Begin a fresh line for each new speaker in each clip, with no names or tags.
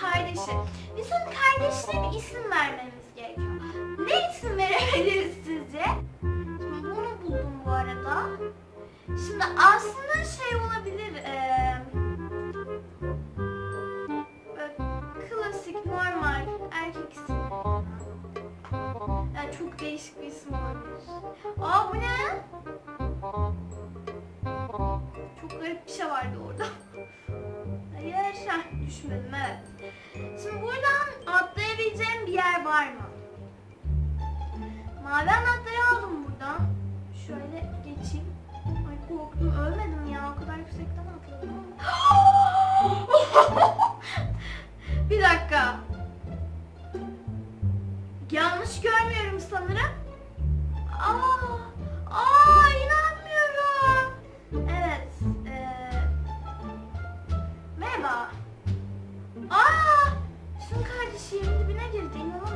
kardeşi. Biz onun kardeşine bir isim vermemiz Mavi anahtarı aldım buradan. Şöyle geçeyim. Ay korktum ölmedim ya. O kadar yüksekten atladım. bir dakika. Yanlış görmüyorum sanırım. Aa, aa inanmıyorum. Evet. Ee, merhaba. Aa, Sun kardeşim dibine girdi. İnanamıyorum.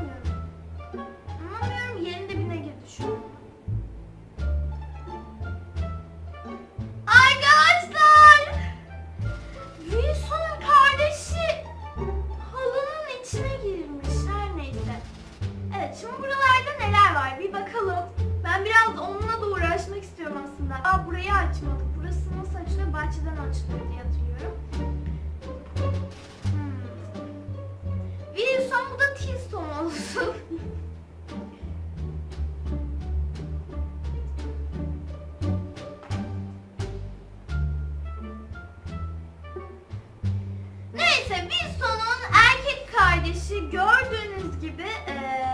Neyse Wilson'un erkek kardeşi gördüğünüz gibi e,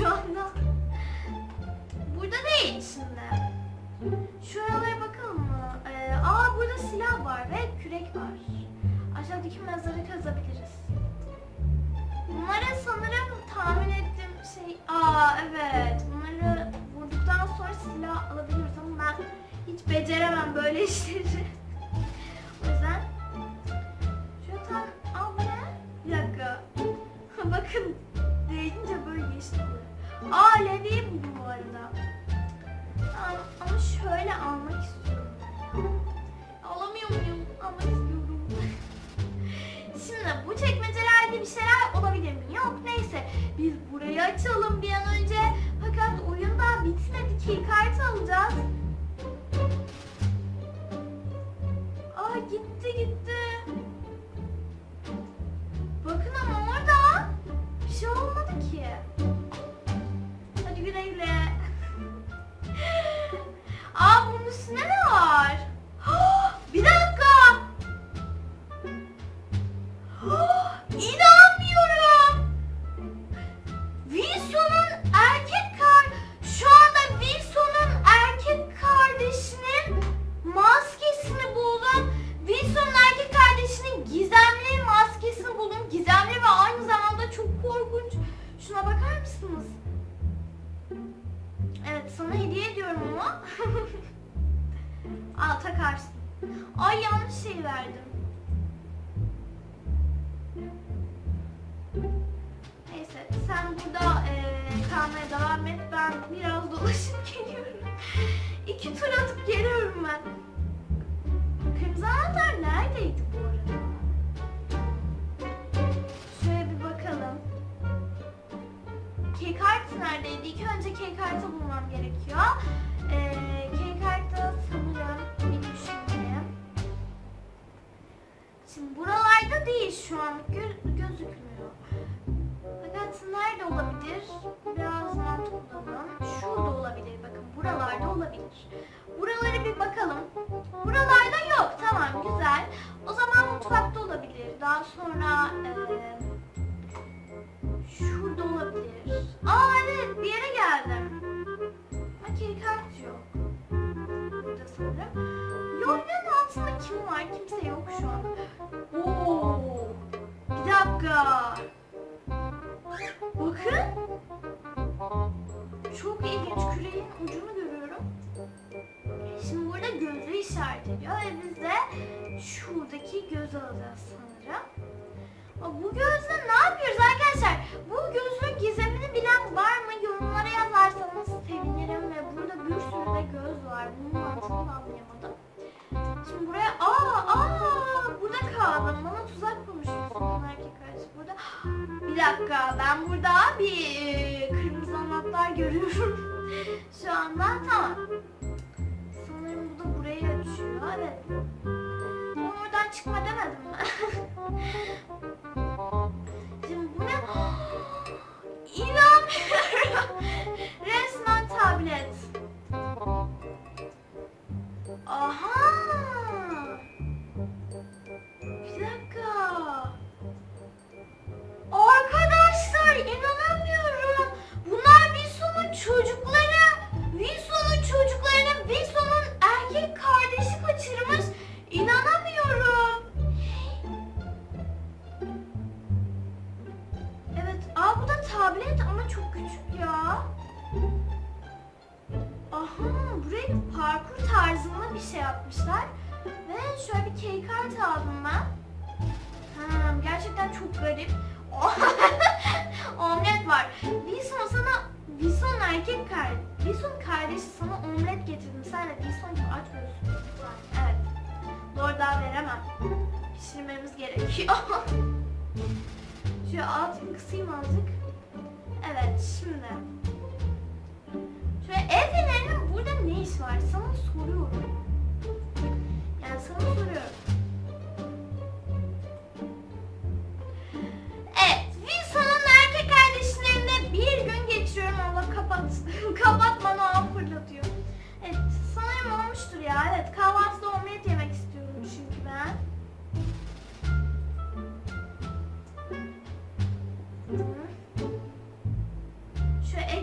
今。Alevi bu arada. Ama şöyle almak istiyorum. Alamıyor muyum? Almak istiyorum. Şimdi bu çekmecelerde bir şeyler olabilir mi? Yok neyse. Biz burayı açalım bir an önce. Fakat oyun daha bitmedi ki. Kart alacağız. Aa gitti gitti. Aa bunun üstüne ne Ay yanlış şey verdim. Neyse sen burada eee kalmaya devam et. Ben biraz dolaşıp geliyorum. İki tur atıp geliyorum ben. Kırmızı anahtar neredeydi bu arada? Şöyle bir bakalım. Keycard neredeydi? İlk önce Keycard'ı bulmam gerekiyor. Ee, Keycard'da sanırım bir Şimdi buralarda değil şu an gö- gözükmüyor. Fakat nerede olabilir? Biraz mantık bulalım. Şurada olabilir bakın buralarda olabilir. Buralara bir bakalım. Buralarda yok tamam güzel. O zaman mutfakta olabilir. Daha sonra eee Şurada olabilir. Aa evet bir yere geldim. Ama kart yok. Burada sanırım. Yolun altında kim var? Kimse yok şu an. Oo. Bir dakika. Bakın. Çok ilginç küreğin ucunu görüyorum. Şimdi burada gözü işaret ediyor ve biz de şuradaki gözü alacağız sanırım. Bu gözle ne yapıyoruz arkadaşlar? Dakika ben burada bir e, kırmızı anahtar görüyorum. Şu anda tamam. Şöyle altını kısayım azıcık. Evet şimdi. Şöyle fenerinin burada ne iş var? Sana soruyorum. Yani sana soruyorum. Evet, Wilson'un erkek kardeşlerinde bir gün geçiriyorum. Allah kapat. kapat bana ağ fırlatıyor. Evet, sanırım olmuştur ya. Evet, kahvaltıda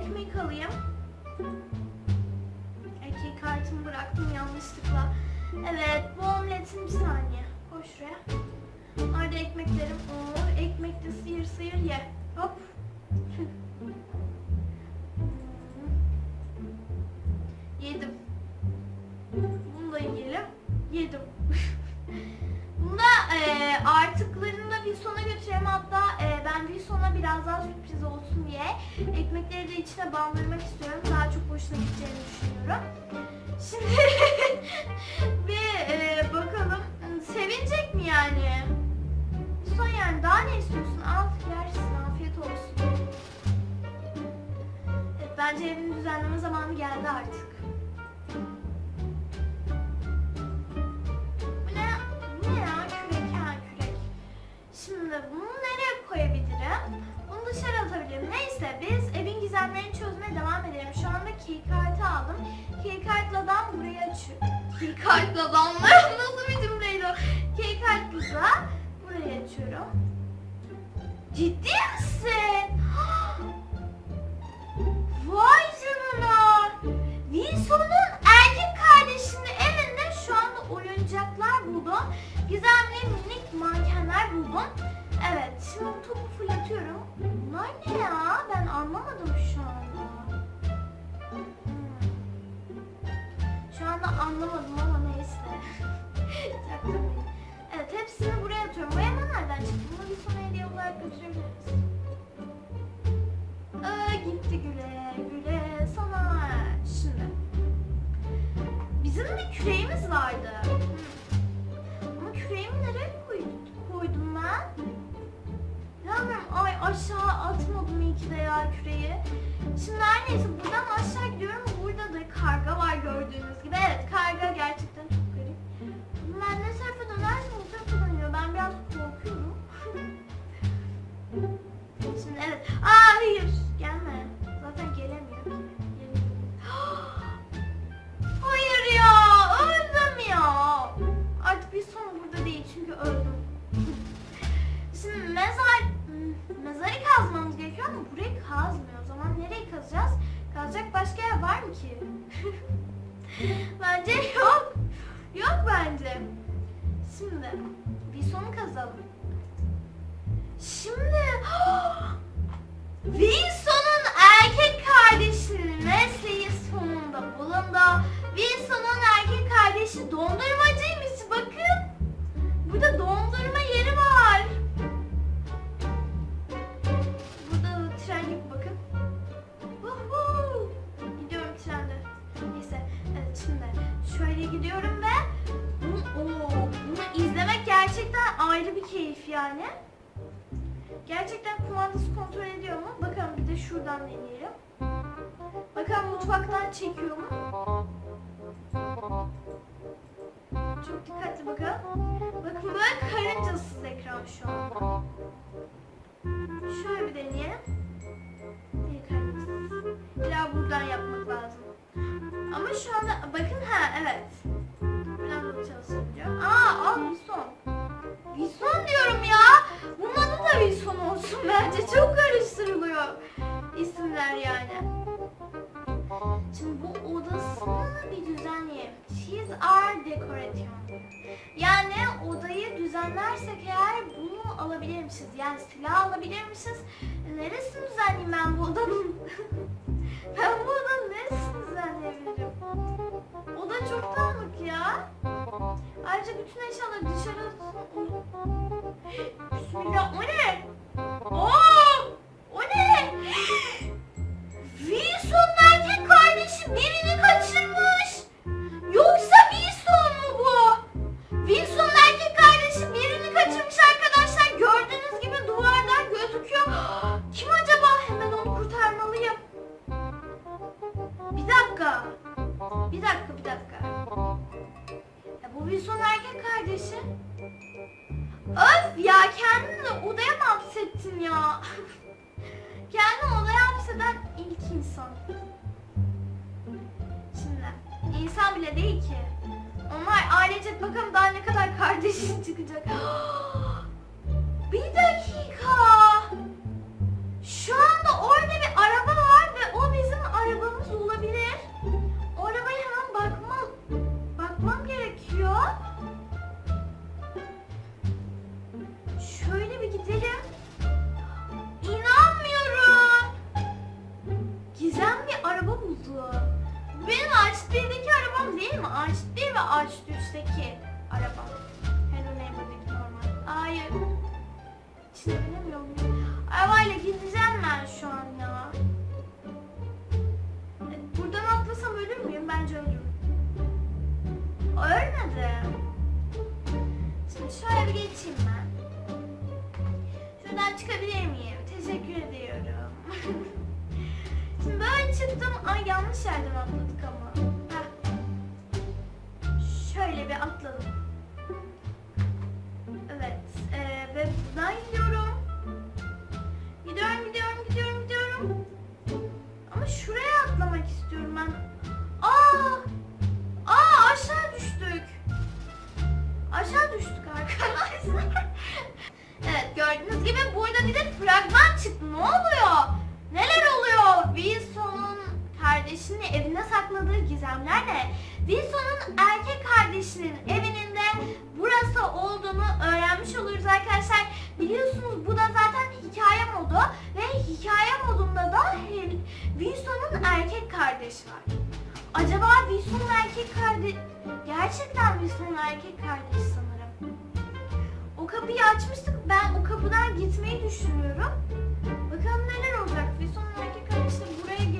ekmek alayım. Ekmek kartımı bıraktım yanlışlıkla. Evet bu omletin bir saniye. Koy şuraya. Orada ekmeklerim. Oo, ekmek de sıyır sıyır ye. Hop. Yedim. Bunu da. Yedim. Bunda e, artıklarını da Wilson'a götüreyim. Hatta e, ben Wilson'a biraz daha sürpriz diye ekmekleri de içine bandırmak istiyorum. Daha çok hoşuna gideceğini düşünüyorum. Şimdi bir e, bakalım. Sevinecek mi yani? Wilson yani daha ne istiyorsun? Al yersin. Afiyet olsun. Evet, bence evini düzenleme zamanı geldi artık. Atmadım iyi ki de ya küreği. Şimdi Wilson'un erkek kardeşi dondurmacıymış bakın. Burada dondurma yeri var. Burada da tren gibi bakın. Uhu! Gidiyorum trende. Neyse evet şimdi şöyle gidiyorum ve bunu, oo, bunu izlemek gerçekten ayrı bir keyif yani. Gerçekten kumandası kontrol ediyor mu? Bakalım bir de şuradan deneyelim. Bakalım mutfaktan çekiyor mu? Yani silah alabilirmişiz. Neresini düzenleyeyim ben bu odanın? ben bu odanın neresini düzenleyebilirim? Oda çok dağınık ya. Ayrıca bütün eşyaları dışarı... Bismillah o ne? Oo! O ne? Wilson'un erkek kardeşi birini kaçırmış. Kardeşi. Öf ya kendini odaya mı hapsettin ya? Kendini odaya hapseden ilk insan. Şimdi insan bile değil ki. Onlar ailecek bakalım daha ne kadar kardeşin çıkacak. Bir dakika. Şimdi şöyle bir geçeyim ben. Şuradan çıkabilir miyim? Teşekkür ediyorum. Şimdi böyle çıktım. Ay yanlış yerden atladık ama. Heh. Şöyle bir atladım. sakladığı gizemlerle Wilson'un erkek kardeşinin evinin de burası olduğunu öğrenmiş oluruz arkadaşlar. Biliyorsunuz bu da zaten hikaye modu ve hikaye modunda da Wilson'un erkek kardeşi var. Acaba Wilson'un erkek kardeşi... Gerçekten Wilson'un erkek kardeşi sanırım. O kapıyı açmıştık. Ben o kapıdan gitmeyi düşünüyorum. Bakalım neler olacak. Wilson'un erkek kardeşi buraya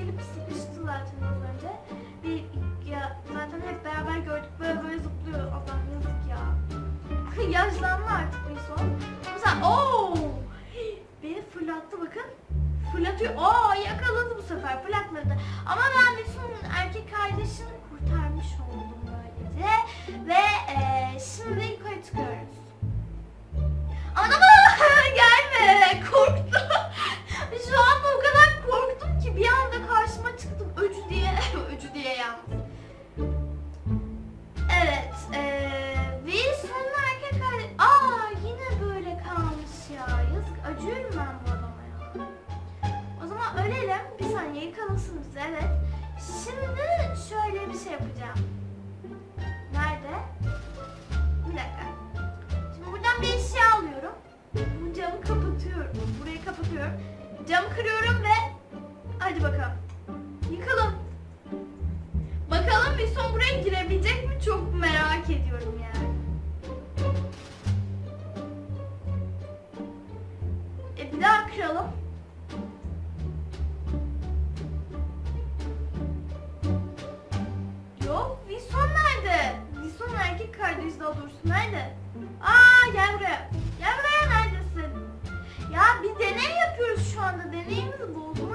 kıralım. Yok, Wilson nerede? Wilson erkek kardeş daha doğrusu nerede? Aa gel buraya. Gel buraya neredesin? Ya bir deney yapıyoruz şu anda. Deneyimiz bozuldu.